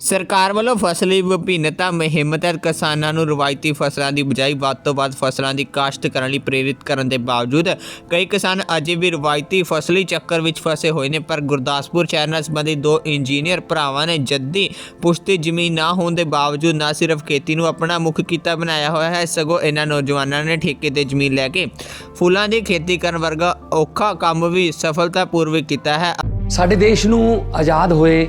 ਸਰਕਾਰ ਵੱਲੋਂ ਫਸਲੀ ਵਿਭਿੰਨਤਾ ਮੁਹਿੰਮ ਤਹਿਤ ਕਿਸਾਨਾਂ ਨੂੰ ਰਵਾਇਤੀ ਫਸਲਾਂ ਦੀ ਬਜਾਈ ਵੱਧ ਤੋਂ ਵੱਧ ਫਸਲਾਂ ਦੀ ਕਾਸ਼ਤ ਕਰਨ ਲਈ ਪ੍ਰੇਰਿਤ ਕਰਨ ਦੇ ਬਾਵਜੂਦ ਕਈ ਕਿਸਾਨ ਅਜੇ ਵੀ ਰਵਾਇਤੀ ਫਸਲੀ ਚੱਕਰ ਵਿੱਚ ਫਸੇ ਹੋਏ ਨੇ। ਪਰ ਗੁਰਦਾਸਪੁਰ ਸ਼ਹਿਰ ਨਾਲ ਸੰਬੰਧਿਤ ਦੋ ਇੰਜੀਨੀਅਰ ਭਰਾਵਾਂ ਨੇ ਜੱਦੀ ਪੁਸ਼ਤੀ ਜ਼ਮੀਨ ਨਾ ਹੋਣ ਦੇ ਬਾਵਜੂਦ ਨਾ ਸਿਰਫ ਖੇਤੀ ਨੂੰ ਆਪਣਾ ਮੁੱਖ ਕਿੱਤਾ ਬਣਾਇਆ ਹੋਇਆ ਹੈ, ਸਗੋਂ ਇਹਨਾਂ ਨੌਜਵਾਨਾਂ ਨੇ ਠੇਕੇ ਤੇ ਜ਼ਮੀਨ ਲੈ ਕੇ ਫੁੱਲਾਂ ਦੀ ਖੇਤੀ ਕਰਨ ਵਰਗਾ ਔਖਾ ਕੰਮ ਵੀ ਸਫਲਤਾਪੂਰਵਕ ਕੀਤਾ ਹੈ। ਸਾਡੇ ਦੇਸ਼ ਨੂੰ ਆਜ਼ਾਦ ਹੋਏ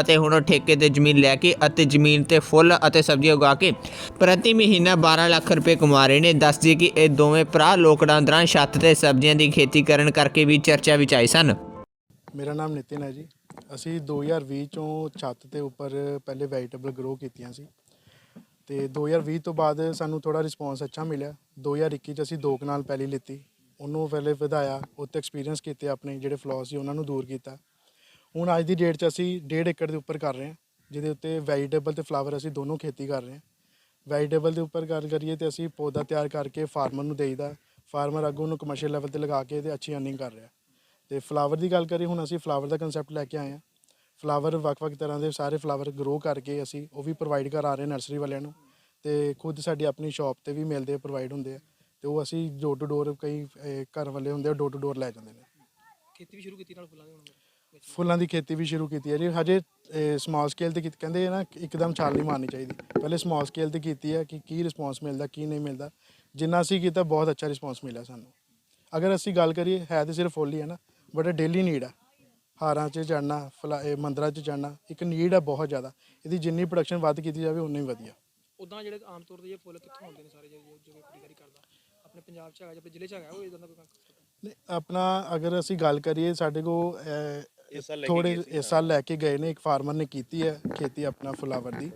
ਅਤੇ ਹੁਣ ਉਹ ਠੇਕੇ ਤੇ ਜ਼ਮੀਨ ਲੈ ਕੇ ਅਤੇ ਜ਼ਮੀਨ ਤੇ ਫੁੱਲ ਅਤੇ ਸਬਜ਼ੀਆਂ ਉਗਾ ਕੇ ਪ੍ਰਤੀ ਮਹੀਨਾ 12 ਲੱਖ ਰੁਪਏ ਕਮਾ ਰਹੇ ਨੇ। ਦੱਸ ਦਈਏ ਕਿ ਇਹ ਦੋਵੇਂ ਭਰਾ ਲੋਕਡਾਊਨ ਦੌਰਾਨ ਛੱਤ ਤੇ ਸਬਜ਼ੀਆਂ ਦੀ ਖੇਤੀ ਕਰਨ ਕਰਕੇ ਵੀ ਚਰਚਾ ਵਿੱਚ ਆਏ ਸਨ। ਮੇਰਾ ਨਾਮ ਨਿਤਿਨ ਹੈ ਜੀ। ਅਸੀਂ 2020 ਚੋਂ ਛੱਤ ਦੇ ਉੱਪਰ ਪਹਿਲੇ ਵੈਜੀਟੇਬਲ ਗਰੋ ਕੀਤੀਆਂ ਸੀ। ਤੇ 2020 ਤੋਂ ਬਾਅਦ ਸਾਨੂੰ ਥੋੜਾ ਰਿਸਪੌਂਸ ਅੱਛਾ ਮਿਲਿਆ। 2021 ਚ ਅਸੀਂ ਦੋ ਕਨਾਲ ਪਹਿਲੀ ਲਿੱਤੀ। ਉਹਨੂੰ ਪਹਿਲੇ ਵਧਾਇਆ ਉੱਤੇ ਐਕਸਪੀਰੀਅੰਸ ਕੀਤੇ ਆਪਣੇ ਜਿਹੜੇ ਫਲॉ ਸੀ, ਉਹਨਾਂ ਨੂੰ ਦੂਰ ਕੀਤਾ। ਹੁਣ ਅੱਜ ਦੀ ਡੇਟ 'ਚ ਅਸੀਂ 1.5 ਏਕੜ ਦੇ ਉੱਪਰ ਕਰ ਰਹੇ ਹਾਂ, ਜਿਹਦੇ ਉੱਤੇ ਵੈਜੀਟੇਬਲ ਤੇ ਫਲਾਵਰ ਅਸੀਂ ਦੋਨੋਂ ਖੇਤੀ ਕਰ ਰਹੇ ਹਾਂ। ਵੈਜੀਟੇਬਲ ਦੇ ਉੱਪਰ ਗੱਲ ਕਰੀਏ ਤੇ ਅਸੀਂ ਪੌਦਾ ਤਿਆਰ ਕਰਕੇ ਫਾਰਮਰ ਨੂੰ ਦੇਈਦਾ ਫਾਰਮਰ ਅੱਗੋਂ ਉਹਨੂੰ ਕਮਰਸ਼ੀਅਲ ਲੈਵਲ ਤੇ ਲਗਾ ਕੇ ਤੇ ਅੱਛੀ ਅਰਨਿੰਗ ਕਰ ਰਿਹਾ। ਤੇ ਫਲਾਵਰ ਦੀ ਗੱਲ ਕਰੀਏ, ਹੁਣ ਅਸੀਂ ਫਲਾਵਰ ਦਾ ਕਨਸੈਪਟ ਲੈ ਕੇ ਆਏ ਹਾਂ। ਫਲਾਵਰ ਵੱਖ-ਵੱਖ ਤਰ੍ਹਾਂ ਦੇ ਸਾਰੇ ਫਲਾਵਰ ਗਰੋ ਕਰਕੇ ਅਸੀਂ ਉਹ ਵੀ ਪ੍ਰੋਵਾਈਡ ਕਰਾ ਰਹੇ ਨਰਸਰੀ ਵਾਲਿਆਂ ਨੂੰ। ਤੇ ਖੁਦ ਸਾਡੀ ਆਪਣੀ ਸ਼ਾਪ ਤੇ ਵੀ ਮਿਲਦੇ ਪ੍ਰੋਵਾਈਡ ਹੁੰਦੇ ਆ। ਤੇ ਉਹ ਅਸੀਂ ਡੋਰ ਟੂ ਡੋਰ ਕਈ ਘਰ ਵਾਲੇ ਹੁੰਦੇ ਆ ਡੋਰ ਟੂ ਡੋਰ ਲੈ ਜਾਂਦੇ ਨੇ। ਖੇਤੀ ਵੀ ਸ਼ੁਰੂ ਕੀਤੀ ਨਾਲ ਫੁੱਲਾਂ ਦੀ ਹੁਣ। ਫੁੱਲਾਂ ਦੀ ਖੇਤੀ ਵੀ ਸ਼ੁਰੂ ਕੀਤੀ ਹੈ ਜੀ। ਹਜੇ ਸਮਾਲ ਸਕੇਲ ਤੇ ਕੀਤੀ- ਕਹਿੰਦੇ ਆ ਨਾ ਇੱਕਦਮ ਛਾਲ ਨਹੀਂ ਮਾਰਨੀ ਚਾਹੀਦੀ। ਪਹਿਲੇ ਸਮਾਲ ਸਕੇਲ ਤੇ ਕੀਤੀ ਹੈ ਕਿ ਕੀ ਰਿਸਪੌਂਸ ਮਿਲਦਾ ਕੀ ਨਹੀਂ ਮਿਲਦਾ। ਜਿੰਨਾ ਅਸੀਂ ਕੀਤਾ ਬਹੁਤ ਅੱਛਾ ਰਿਸਪੌਂਸ ਮਿਲਿਆ ਸਾਨੂੰ। ਅਗਰ ਅਸੀਂ ਗੱਲ ਕਰੀਏ ਹੈ ਤੇ ਸਿਰਫ ਫੁੱਲ ਹੀ ਹੈ ਨਾ ਬਟ ਡੇਲੀ ਨੀਡ ਆ। ਹਾਰਾਂ 'ਚ ਇਹ ਮੰਦਰਾਂ 'ਚ ਚੜਨਾ ਇੱਕ ਨੀਡ ਹੈ ਬਹੁਤ ਜ਼ਿਆਦਾ। ਇਹਦੀ ਜਿੰਨੀ ਪ੍ਰੋਡਕਸ਼ਨ ਵੱਧ ਕੀਤੀ ਜਾਵੇ ਉਨੀ ਹੀ ਵਧੀਆ। ਉਦਾਂ ਜਿਹੜੇ ਆਮ ਤੌਰ ਤੇ ਇਹ ਫੁੱਲ ਕਿੱਥੋਂ ਆਉਂਦੇ ਨੇ ਸਾਰੇ ਜਿਹੜੇ ਜੋ ਖਰੀਦਦਾਰੀ ਕਰਦਾ? ਆਪਣੇ ਪੰਜਾਬ ਚ ਹੈਗਾ ਜਾਂ ਆਪਣੇ ਜ਼ਿਲ੍ਹੇ ਚ ਹੈਗਾ ਉਹ ਇਦਾਂ ਦਾ ਕੋਈ? ਨਹੀਂ ਆਪਣਾ ਅਗਰ ਅਸੀਂ ਗੱਲ ਕਰੀਏ ਸਾਡੇ ਕੋ ਥੋੜੇ ਇਸ ਸਾਲ ਲੈ ਕੇ ਗਏ ਨੇ ਇੱਕ ਫਾਰਮਰ ਨੇ ਕੀਤੀ ਹੈ ਖੇਤੀ ਆਪਣਾ ਫੁਲਾਵਰ ਦੀ।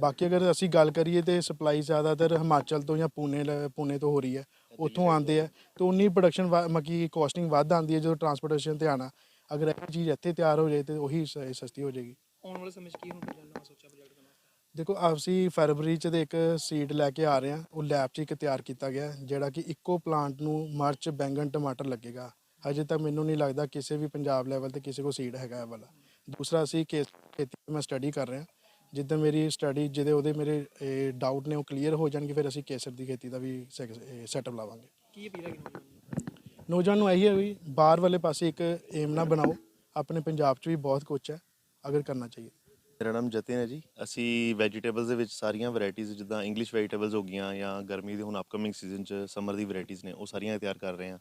ਬਾਕੀ ਅਗਰ ਅਸੀਂ ਗੱਲ ਕਰੀਏ ਤੇ ਸਪਲਾਈ ਜ਼ਿਆਦਾਤਰ ਹਿਮਾਚਲ ਤੋਂ ਜਾਂ ਪੁਣੇ ਲ- ਪੁਣੇ ਤੋਂ ਹੋ ਰਹੀ ਹੈ ਉੱਥੋਂ ਆਉਂਦੇ ਆ ਤੇ ਉਨੀ ਪ੍ਰੋਡਕਸ਼ਨ ਮੱਕੀ ਕੋਸਟਿੰਗ ਵੱਧ ਆਉਂਦੀ ਹੈ ਜਦੋਂ ਟਰਾਂਸਪੋਰਟੇਸ਼ਨ ਤੇ ਆਣਾ ਅਗਰ ਇਹ ਚੀਜ਼ ਇੱਥੇ ਤਿਆਰ ਹੋ ਜਾਏ ਤੇ ਉਹੀ ਸ- ਸਸਤੀ ਹੋ ਜਾਏਗੀ। ਆਉਣ ਵਾਲੇ ਸਮੇਂ ਚ ਕੀ ਹੁਣ ਪਲਾਨ ਨਵਾਂ ਸੋਚਿਆ ਪ੍ਰੋਜੈਕਟ ਦਾ ਦੇਖੋ ਅਸੀਂ ਫਰਵਰੀ ਚ ਦੇ ਇੱਕ ਸੀਡ ਲੈ ਕੇ ਆ ਰਹੇ ਹਾਂ ਉਹ ਲੈਬ 'ਚ ਇੱਕ ਤਿਆਰ ਕੀਤਾ ਗਿਆ ਹੈ, ਜਿਹੜਾ ਕਿ ਇੱਕੋ ਪਲਾਂਟ ਨੂੰ ਮਰਚ ਬੈਂਗਣ ਟਮਾਟਰ ਲੱਗੇਗਾ। ਹਜੇ ਤੱਕ ਮੈਨੂੰ ਨਹੀਂ ਲੱਗਦਾ ਕਿਸੇ ਵੀ ਪੰਜਾਬ ਲੈਵਲ ਤੇ ਕਿਸੇ ਕੋ ਸੀਡ ਹੈਗਾ ਇਹ ਵਾਲਾ। ਦੂਸਰਾ ਅਸੀਂ ਕੇਸ ਖੇਤੀ ਮੈਂ ਸਟੱਡੀ ਕਰ ਰਿਹਾ। ਜਿੱਦਾਂ ਮੇਰੀ ਸਟੱਡੀ ਜਿਹਦੇ ਉਹਦੇ ਮੇਰੇ ਡਾਊਟ ਨੇ ਉਹ ਕਲੀਅਰ ਹੋ ਜਾਣਗੇ ਫਿਰ ਅਸੀਂ ਕੇਸਰ ਦੀ ਖੇਤੀ ਦਾ ਵੀ ਸੈਟਅਪ ਲਾਵਾਂਗੇ। ਕੀ ਅਪੀਲ ਨੂੰ? ਨੌਜਵਾਨ ਨੂੰ ਇਹੀ ਹੈ ਵੀ ਬਾਹਰ ਵਾਲੇ ਪਾਸੇ ਇੱਕ ਏਮ ਨਾ ਬਣਾਓ। ਆਪਣੇ ਪੰਜਾਬ 'ਚ ਵੀ ਬਹੁਤ ਕੁਝ ਹੈ ਅਗਰ ਕਰਨਾ ਚਾਹੀਏ। ਮੇਰਾ ਨਾਮ ਜਤਿਨ ਹੈ ਜੀ। ਅਸੀਂ ਵੈਜੀਟੇਬਲਸ ਦੇ ਵਿੱਚ ਸਾਰੀਆਂ ਵੈਰਾਈਟੀਆਂ ਜਿੱਦਾਂ ਇੰਗਲਿਸ਼ ਵੈਜੀਟੇਬਲਸ ਹੋ ਗਈਆਂ ਜਾਂ ਗਰਮੀ ਦੇ ਹੁਣ ਅਪਕਮਿੰਗ ਸੀਜ਼ਨ 'ਚ ਸਮਰ ਦੀ ਵੈਰਾਈਟੀਆਂ ਨੇ ਉਹ ਸਾਰੀਆਂ ਤਿਆਰ ਕਰ ਰਹੇ ਹਾਂ।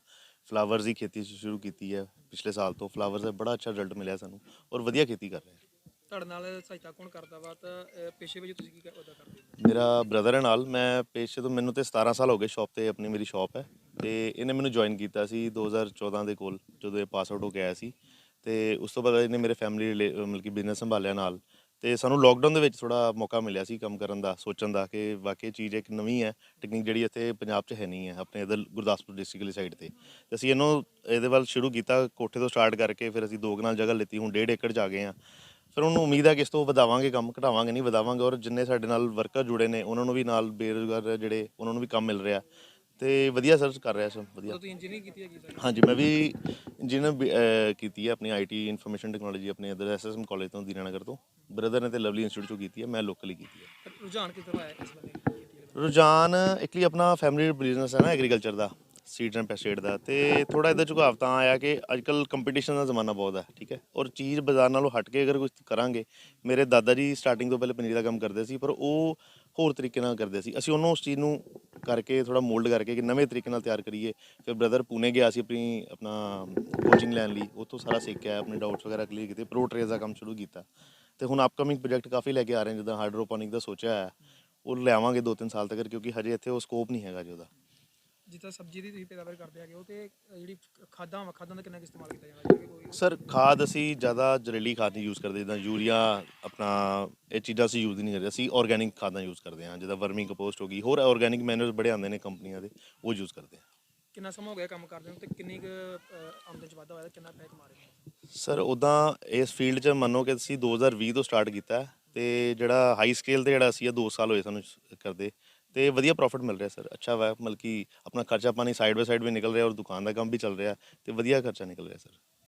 ਫਲਾਵਰਸ ਦੀ ਖੇਤੀ ਸ਼ੁਰੂ ਕੀਤੀ ਹੈ ਪਿਛਲੇ ਸਾਲ ਤੋਂ। ਫਲਾਵਰਸ ਦਾ ਬੜਾ ਅੱਛਾ ਰਿਜ਼ਲਟ ਮਿਲਿਆ ਸਾਨੂੰ ਔਰ ਵਧੀਆ ਖੇਤੀ ਕਰ ਰਹੇ ਹਾਂ। ਤੁਹਾਡੇ ਨਾਲ ਸਹਾਇਤਾ ਕੌਣ ਕਰਦਾ ਵਾ? ਤਾਂ ਅਹ, ਪੇਸ਼ੇ ਵਿੱਚ ਤੁਸੀਂ ਕੀ ਕਰ- ਕਰਦੇ ਹੋ? ਮੇਰਾ ਬ੍ਰਦਰ ਹੈ ਨਾਲ। ਮੈਂ ਪੇਸ਼ੇ ਤੋਂ ਮੈਨੂੰ ਤੇ 17 ਸਾਲ ਹੋ ਗਏ ਸ਼ਾਪ ਤੇ ਆਪਣੀ ਮੇਰੀ ਸ਼ਾਪ ਹੈ। ਤੇ ਇਹਨੇ ਮੈਨੂੰ ਜੁਆਇਨ ਕੀਤਾ ਸੀ 2014 ਦੇ ਕੋਲ ਜਦੋਂ ਇਹ ਪਾਸ ਆਊਟ ਹੋ ਕੇ ਆਇਆ ਸੀ। ਤੇ ਉਸ ਤੋਂ ਬਾਅਦ ਇਹਨੇ ਮੇਰੇ ਫੈਮਿਲੀ ਮਤਲਬ ਕਿ ਬਿਜ਼ਨਸ ਸੰਭਾਲਿਆ ਨਾਲ। ਤੇ ਸਾਨੂੰ ਲੋਕਡਾਊਨ ਦੇ ਵਿੱਚ ਥੋੜਾ ਮੌਕਾ ਮਿਲਿਆ ਸੀ ਕੰਮ ਕਰਨ ਦਾ ਸੋਚਣ ਦਾ ਕਿ ਵਾਕਈ ਚੀਜ਼ ਇੱਕ ਨਵੀਂ ਹੈ ਟੈਕਨੀਕ ਜਿਹੜੀ ਇੱਥੇ ਪੰਜਾਬ 'ਚ ਹੈ ਨਹੀਂ ਹੈ ਆਪਣੇ ਇਧਰ ਗੁਰਦਾਸਪੁਰ ਡਿਸਟ੍ਰਿਕਟ ਵਾਲੀ ਸਾਈਡ ਤੇ। ਤੇ ਅਸੀਂ ਇਹਨੂੰ ਇਹਦੇ ਵੱਲ ਸ਼ੁਰੂ ਕੀਤਾ ਕੋਠੇ ਤੋਂ ਸਟਾਰਟ ਕਰਕੇ ਫਿਰ ਅਸੀਂ ਦੋ ਕਨਾਲ ਜਗ੍ਹਾ ਲਿੱਤੀ ਹੁਣ ਡੇਢ ਏਕੜ 'ਚ ਆ ਗਏ ਆ ਫਿਰ ਉਹਨੂੰ ਉਮੀਦ ਹੈ ਕਿ ਇਸ ਤੋਂ ਵਧਾਵਾਂਗੇ ਕੰਮ ਘਟਾਵਾਂਗੇ ਨਹੀਂ ਵਧਾਵਾਂਗੇ ਔਰ ਜਿੰਨੇ ਸਾਡੇ ਨਾਲ ਵਰਕਰ ਜੁੜੇ ਨੇ ਉਹਨਾਂ ਨੂੰ ਵੀ ਨਾਲ ਬੇਰੁਜ਼ਗਾਰ ਜਿਹੜੇ ਉਹਨਾਂ ਨੂੰ ਵੀ ਕੰਮ ਮਿਲ ਰਿਹਾ। ਤੇ ਵਧੀਆ ਸਰਚ ਕਰ ਰਿਹਾ ਸਭ ਵਧੀਆ। ਤੁਸੀਂ ਇੰਜੀਨੀਅਰਿੰਗ ਕੀਤੀ ਹੈਗੀ ਸਰ ਹਾਂਜੀ ਮੈਂ ਵੀ ਇੰਜੀਨੀਅਰ ਕੀਤੀ ਹੈ ਆਪਣੀ ਆਈਟੀ ਇਨਫੋਰਮੇਸ਼ਨ ਟੈਕਨੋਲੋਜੀ ਆਪਣੇ ਇਧਰ ਐਸਐਸਐਮ ਕਾਲਜ ਤੋਂ ਦੀਨਾਨਗਰ ਤੋਂ। ਬ੍ਰਦਰ ਨੇ ਤੇ ਲਵਲੀ ਇੰਸਟੀਚਿਊਟ ਚੋਂ ਕੀਤੀ ਹੈ ਮੈਂ ਲੋਕਲੀ ਕੀਤੀ ਹੈ। ਰੁਝਾਨ ਕਿੱਧਰ ਆਇਆ ਇਸ ਬੰਦੇ ਰੁਝਾਨ ਐਕਚੁਅਲੀ ਆਪਣਾ ਫੈਮਿਲੀ ਬਿਜ਼ਨਸ ਹੈ ਨਾ ਐਗਰੀਕਲਚਰ ਦਾ ਸੀਡਸ ਐਂਡ ਪੈਸਟੀਸਾਈਡ ਦਾ। ਤੇ ਥੋੜਾ ਇਹਦਾ ਝੁਕਾਅ ਤਾਂ ਆਇਆ ਕਿ ਅੱਜਕੱਲ ਕੰਪੀਟੀਸ਼ਨ ਦਾ ਜ਼ਮਾਨਾ ਬਹੁਤ ਹੈ ਠੀਕ ਹੈ? ਔਰ ਚੀਜ਼ ਬਾਜ਼ਾਰ ਨਾਲੋਂ ਹਟ ਕੇ ਅਗਰ ਕੁਝ ਕਰਾਂਗੇ ਮੇਰੇ ਦਾਦਾ ਜੀ ਸਟਾਰਟਿੰਗ ਤੋਂ ਪਹਿਲੇ ਪਨੀਰ ਦਾ ਕੰਮ ਕਰਦੇ ਸੀ ਪਰ ਉਹ ਹੋਰ ਤਰੀਕੇ ਨਾਲ ਕਰਦੇ ਸੀ। ਅਸੀਂ ਉਹਨੂੰ ਉਸ ਚੀਜ਼ ਨੂੰ ਕਰਕੇ ਥੋੜਾ ਮੋਲਡ ਕਰਕੇ ਕਿ ਨਵੇਂ ਤਰੀਕੇ ਨਾਲ ਤਿਆਰ ਕਰੀਏ। ਫਿਰ ਬ੍ਰਦਰ ਪੂਨੇ ਗਿਆ ਸੀ ਆਪਣੀ ਆਪਣਾ ਕੋਚਿੰਗ ਲੈਣ ਲਈ ਉੱਥੋਂ ਸਾਰਾ ਸਿੱਖ ਕੇ ਆਇਆ ਆਪਣੇ ਡਾਊਟਸ ਵਗੈਰਾ ਕਲੀਅਰ ਕੀਤੇ ਪ੍ਰੋ ਟ੍ਰੇਸ ਦਾ ਕੰਮ ਸ਼ੁਰੂ ਕੀਤਾ। ਤੇ ਹੁਣ ਅਪਕਮਿੰਗ ਪ੍ਰੋਜੈਕਟ ਕਾਫੀ ਲੈ ਕੇ ਆ ਰਹੇ ਜਿੱਦਾਂ ਹਾਈਡਰੋਪੋਨਿਕ ਦਾ ਸੋਚਿਆ ਹੈ ਉਹ ਲਿਆਵਾਂਗੇ 2-3 ਸਾਲ ਤੱਕ ਕਿਉਂਕਿ ਹਜੇ ਇੱਥੇ ਉਹ ਸਕੋਪ ਨਹੀਂ ਹੈਗਾ ਜੀ ਉਹਦਾ। ਜਿੱਦਾਂ ਸਬਜ਼ੀ ਦੀ ਤੁਸੀਂ ਪੈਦਾਵਾਰ ਕਰਦੇ ਹੈਗੇ ਉਹ ਤੇ ਜਿਹੜੀ ਖਾਦਾਂ ਵਾ ਖਾਦਾਂ ਦਾ ਕਿੰਨਾ ਕੁ ਇਸਤੇਮਾਲ ਕੀਤਾ ਜਾਂਦਾ? ਸਰ ਖਾਦ ਅਸੀਂ ਜ਼ਿਆਦਾ ਜ਼ਹਿਰੀਲੀ ਖਾਦ ਨਹੀਂ ਯੂਜ਼ ਕਰਦੇ ਜਿੱਦਾਂ ਯੂਰੀਆ ਆਪਣਾ ਇਹ ਚੀਜ਼ਾਂ ਅਸੀਂ ਯੂਜ਼ ਨਹੀਂ ਕਰਦੇ ਅਸੀਂ ਆਰਗੈਨਿਕ ਖਾਦਾਂ ਯੂਜ਼ ਕਰਦੇ ਹਾਂ ਜਿੱਦਾਂ ਵਰਮੀ ਕੰਪੋਸਟ ਹੋ ਗਈ ਹੋਰ ਆਰਗੈਨਿਕ ਮੈਨੂਅਰਸ ਬੜੇ ਆਉਂਦੇ ਨੇ ਕੰਪਨੀਆਂ ਦੇ ਉਹ ਯੂਜ਼ ਕਰਦੇ ਹਾਂ। ਕਿੰਨਾ ਸਮਾਂ ਹੋ ਗਿਆ ਕੰਮ ਕਰਦੇ ਨੂੰ ਤੇ ਕਿੰਨੀ ਕੁ ਅ, ਆਮਦਨ ਚ ਵਾਧਾ ਹੋਇਆ ਤੇ ਕਿੰਨਾ ਪੈਸੇ ਕਮਾ ਰਹੇ ਹੋ? ਸਰ ਉਦਾਂ ਇਸ ਫੀਲਡ 'ਚ ਮੰਨੋ ਕਿ ਅਸੀਂ 2020 ਤੋਂ ਸਟਾਰਟ ਕੀਤਾ ਹੈ ਤੇ ਜਿਹੜਾ ਹਾਈ ਸਕੇਲ ਤੇ ਜਿਹੜਾ ਅਸੀਂ ਇਹ 2 ਸਾਲ ਹੋਏ ਸਾਨੂੰ ਸ- ਕਰਦੇ ਤੇ ਵਧੀਆ ਪ੍ਰੋਫਿਟ ਮਿਲ ਰਿਹਾ ਸਰ। ਅੱਛਾ ਵਾ ਮਤਲਬ ਕਿ ਆਪਣਾ ਖਰਚਾ ਪਾਣੀ ਸਾਈਡ ਬਾਈ ਸਾਈਡ ਵੀ ਨਿਕਲ ਰਿਹਾ ਔਰ ਦੁਕਾਨ ਦਾ ਕੰਮ ਵੀ ਚੱਲ ਰਿਹਾ ਤੇ ਵਧੀਆ ਖਰਚਾ ਨਿਕਲ ਰਿਹਾ ਸਰ।